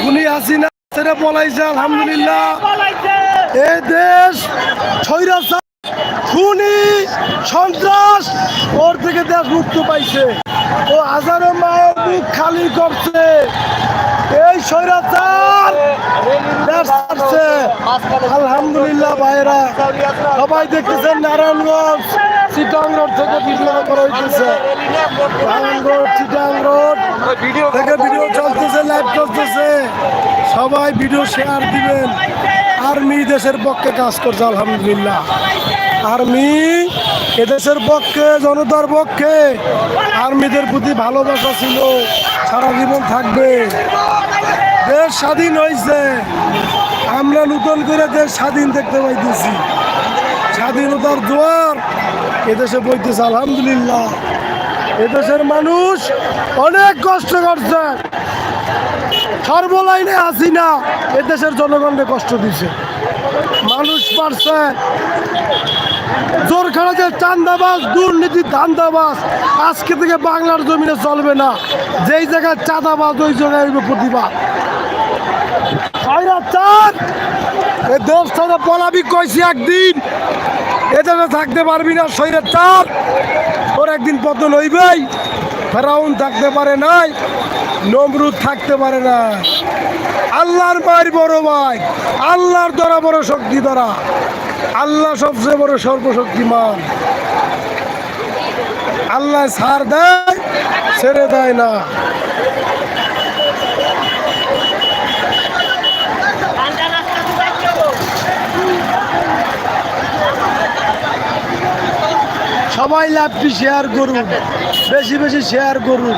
খুনি হাসিনা ছেড়ে পলাইছে আলহামদুলিল্লাহ। এ দেশ ছৈরাচার খুনি সন্ত্রাস ওর থেকে দেশ মুক্ত পাইছে। ও হাজারো মায়ের মুখ খালি করছে। এই স্বৈরাচার দেশ ছাড়ছে। আলহামদুলিল্লাহ ভাইরা সবাই দেখতেছেন নারায়ণগঞ্জ চিটাং রোড থেকে ভিডিও করা হইতেছে। নারায়ণগঞ্জ চিটাং রোড থেকে ভিডিও লাইভ চলতেছে। সবাই ভিডিও শেয়ার দিবেন। আর্মি দেশের পক্ষে কাজ করছে, আলহামদুলিল্লাহ। আর্মি এদেশের পক্ষে, জনতার পক্ষে। আর্মিদের প্রতি ভালোবাসা ছিল, সারা জীবন থাকবে। দেশ স্বাধীন হয়েছে আমরা নতুন করে দেশ স্বাধীন দেখতে পাইতেছি। স্বাধীনতার জোয়ার এদেশে বইতেছে, আলহামদুলিল্লাহ। এদেশের মানুষ অনেক কষ্ট করছে। সর্বলাইনে আসি না এদেশের জনগণকে কষ্ট দিছে। মানুষ পারছে। জোর খারাজের চান্দাবাজ, দুর্নীতি ধান্দাবাস আজকে থেকে বাংলার জমিনে চলবে না। যেই জায়গায় চাঁদাবাস ওই জায়গায় হইবে প্রতিবাদ। এ পলাবি একদিন। থাকতে পারবি না শরীরে চার ওর একদিন পতন হইবেই। ফেরাউন থাকতে পারে নাই। নমরুদ থাকতে পারে না। আল্লাহর মায়ের বড় ভাই, আল্লাহর দ্বারা বড় শক্তি দ্বারা আল্লাহ সবচেয়ে বড় সর্বশক্তিমান। আল্লাহ সার দেয়, ছেড়ে দেয় না। সবাই লাভটি শেয়ার করুন বেশি বেশি শেয়ার করুন